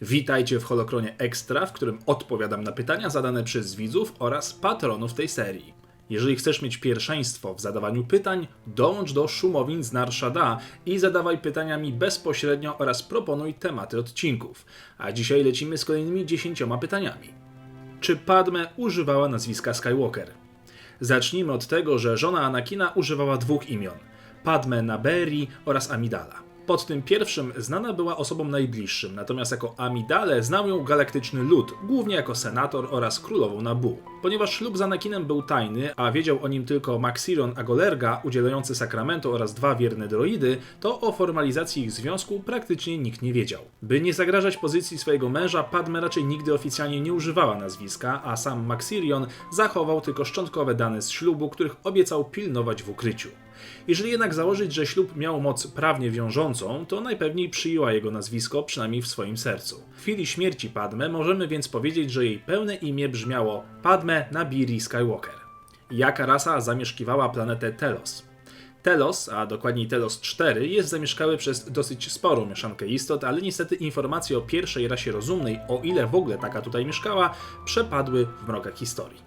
Witajcie w Holokronie Extra, w którym odpowiadam na pytania zadane przez widzów oraz patronów tej serii. Jeżeli chcesz mieć pierwszeństwo w zadawaniu pytań, dołącz do Szumowin z Narszada i zadawaj pytaniami bezpośrednio oraz proponuj tematy odcinków. A dzisiaj lecimy z kolejnymi 10 pytaniami. Czy Padme używała nazwiska Skywalker? Zacznijmy od tego, że żona Anakina używała dwóch imion: Padme Naberi oraz Amidala. Pod tym pierwszym znana była osobom najbliższym, natomiast jako Amidale znał ją galaktyczny lud, głównie jako senator oraz królową Nabu. Ponieważ ślub z Anakinem był tajny, a wiedział o nim tylko Maxiron Agolerga, udzielający sakramentu oraz dwa wierne droidy, to o formalizacji ich związku praktycznie nikt nie wiedział. By nie zagrażać pozycji swojego męża, Padme raczej nigdy oficjalnie nie używała nazwiska, a sam Maxirion zachował tylko szczątkowe dane z ślubu, których obiecał pilnować w ukryciu. Jeżeli jednak założyć, że ślub miał moc prawnie wiążącą, to najpewniej przyjęła jego nazwisko, przynajmniej w swoim sercu. W chwili śmierci Padme możemy więc powiedzieć, że jej pełne imię brzmiało Padme Nabiri Skywalker. Jaka rasa zamieszkiwała planetę Telos? Telos, a dokładniej Telos 4, jest zamieszkały przez dosyć sporą mieszankę istot, ale niestety informacje o pierwszej rasie rozumnej, o ile w ogóle taka tutaj mieszkała, przepadły w mrokach historii.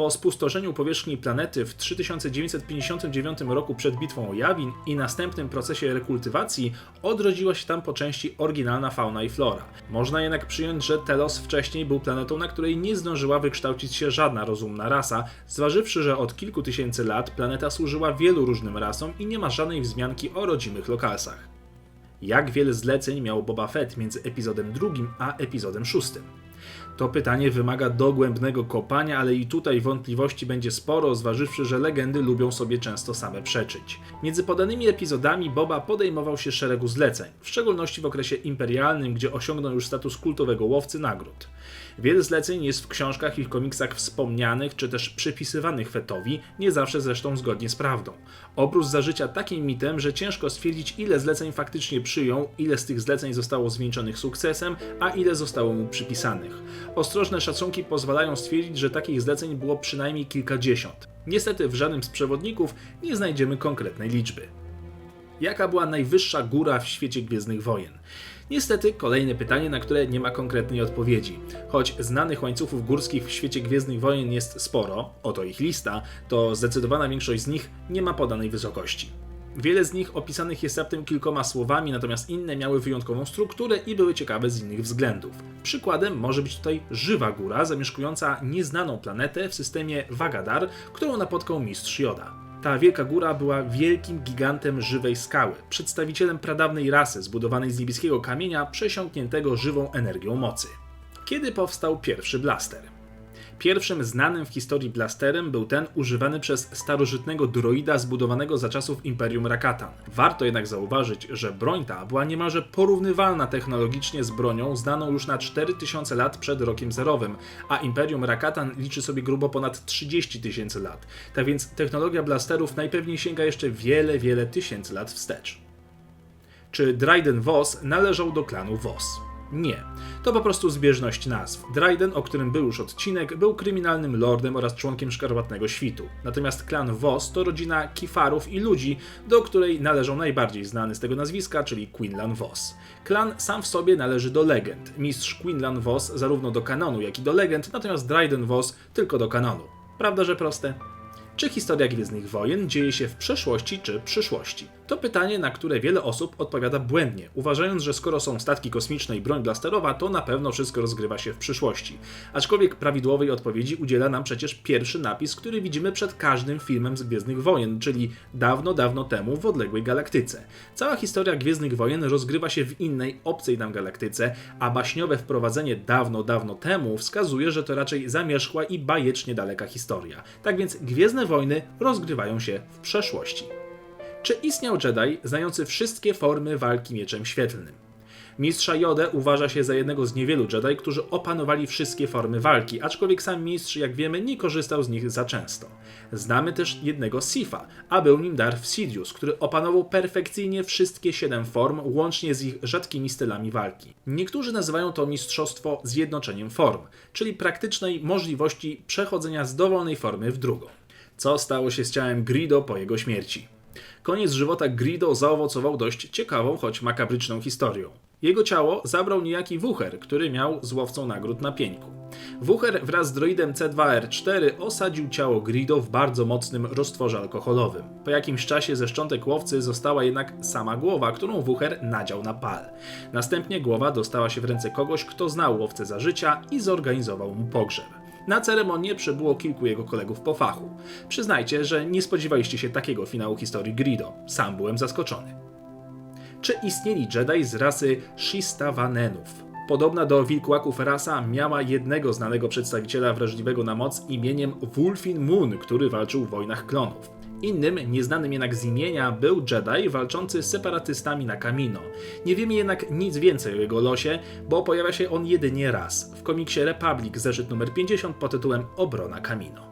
Po spustoszeniu powierzchni planety w 3959 roku przed bitwą o Jawin i następnym procesie rekultywacji odrodziła się tam po części oryginalna fauna i flora. Można jednak przyjąć, że Telos wcześniej był planetą, na której nie zdążyła wykształcić się żadna rozumna rasa, zważywszy, że od kilku tysięcy lat planeta służyła wielu różnym rasom i nie ma żadnej wzmianki o rodzimych lokalsach. Jak wiele zleceń miał Boba Fett między epizodem drugim a epizodem szóstym? To pytanie wymaga dogłębnego kopania, ale i tutaj wątpliwości będzie sporo, zważywszy, że legendy lubią sobie często same przeczyć. Między podanymi epizodami Boba podejmował się szeregu zleceń, w szczególności w okresie imperialnym, gdzie osiągnął już status kultowego łowcy nagród. Wiele zleceń jest w książkach i komiksach wspomnianych czy też przypisywanych Fetowi, nie zawsze zresztą zgodnie z prawdą. Obróz za życia takim mitem, że ciężko stwierdzić ile zleceń faktycznie przyjął, ile z tych zleceń zostało zwieńczonych sukcesem, a ile zostało mu przypisanych. Ostrożne szacunki pozwalają stwierdzić, że takich zleceń było przynajmniej kilkadziesiąt. Niestety w żadnym z przewodników nie znajdziemy konkretnej liczby. Jaka była najwyższa góra w świecie Gwiezdnych Wojen? Niestety kolejne pytanie, na które nie ma konkretnej odpowiedzi. Choć znanych łańcuchów górskich w świecie Gwiezdnych Wojen jest sporo, oto ich lista, to zdecydowana większość z nich nie ma podanej wysokości. Wiele z nich opisanych jest raptem kilkoma słowami, natomiast inne miały wyjątkową strukturę i były ciekawe z innych względów. Przykładem może być tutaj Żywa Góra, zamieszkująca nieznaną planetę w systemie Wagadar, którą napotkał mistrz Joda. Ta wielka góra była wielkim gigantem żywej skały, przedstawicielem pradawnej rasy zbudowanej z niebieskiego kamienia przesiąkniętego żywą energią mocy. Kiedy powstał pierwszy blaster? Pierwszym znanym w historii blasterem był ten używany przez starożytnego droida zbudowanego za czasów Imperium Rakatan. Warto jednak zauważyć, że broń ta była niemalże porównywalna technologicznie z bronią znaną już na 4000 lat przed rokiem zerowym, a Imperium Rakatan liczy sobie grubo ponad 30 tysięcy lat. Tak więc technologia blasterów najpewniej sięga jeszcze wiele, wiele tysięcy lat wstecz. Czy Dryden Voss należał do klanu Voss? Nie. To po prostu zbieżność nazw. Dryden, o którym był już odcinek, był kryminalnym lordem oraz członkiem szkarłatnego świtu. Natomiast klan Voss to rodzina kifarów i ludzi, do której należą najbardziej znany z tego nazwiska, czyli Quinlan Voss. Klan sam w sobie należy do legend. Mistrz Quinlan Voss zarówno do kanonu, jak i do legend, natomiast Dryden Voss tylko do kanonu. Prawda, że proste? Czy historia Gwiezdnych Wojen dzieje się w przeszłości czy przyszłości? To pytanie, na które wiele osób odpowiada błędnie, uważając, że skoro są statki kosmiczne i broń blasterowa, to na pewno wszystko rozgrywa się w przyszłości. Aczkolwiek prawidłowej odpowiedzi udziela nam przecież pierwszy napis, który widzimy przed każdym filmem z Gwiezdnych Wojen, czyli dawno, dawno temu w odległej galaktyce. Cała historia Gwiezdnych Wojen rozgrywa się w innej, obcej nam galaktyce, a baśniowe wprowadzenie dawno, dawno temu wskazuje, że to raczej zamierzchła i bajecznie daleka historia. Tak więc Gwiezdne Wojny rozgrywają się w przeszłości. Czy istniał Jedi znający wszystkie formy walki mieczem świetlnym? Mistrza Jodę uważa się za jednego z niewielu Jedi, którzy opanowali wszystkie formy walki, aczkolwiek sam mistrz, jak wiemy, nie korzystał z nich za często. Znamy też jednego Sifa, a był nim Darth Sidious, który opanował perfekcyjnie wszystkie siedem form, łącznie z ich rzadkimi stylami walki. Niektórzy nazywają to mistrzostwo zjednoczeniem form, czyli praktycznej możliwości przechodzenia z dowolnej formy w drugą. Co stało się z ciałem Grido po jego śmierci? Koniec żywota Grido zaowocował dość ciekawą, choć makabryczną historią. Jego ciało zabrał niejaki Wucher, który miał z łowcą nagród na pieńku. Wucher wraz z droidem C2R4 osadził ciało Grido w bardzo mocnym roztworze alkoholowym. Po jakimś czasie ze szczątek łowcy została jednak sama głowa, którą Wucher nadział na pal. Następnie głowa dostała się w ręce kogoś, kto znał łowcę za życia i zorganizował mu pogrzeb. Na ceremonię przybyło kilku jego kolegów po fachu. Przyznajcie, że nie spodziewaliście się takiego finału historii Grido. Sam byłem zaskoczony. Czy istnieli Jedi z rasy Shistavanenów? Podobna do wilkłaków rasa miała jednego znanego przedstawiciela wrażliwego na moc imieniem Wulfin Moon, który walczył w wojnach klonów. Innym, nieznanym jednak z imienia, był Jedi walczący z separatystami na Kamino. Nie wiemy jednak nic więcej o jego losie, bo pojawia się on jedynie raz w komiksie Republic zeszyt numer 50 pod tytułem Obrona Kamino.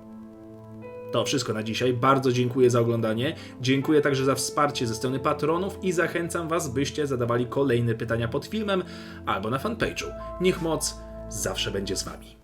To wszystko na dzisiaj. Bardzo dziękuję za oglądanie. Dziękuję także za wsparcie ze strony patronów i zachęcam Was, byście zadawali kolejne pytania pod filmem albo na fanpage'u. Niech moc zawsze będzie z Wami.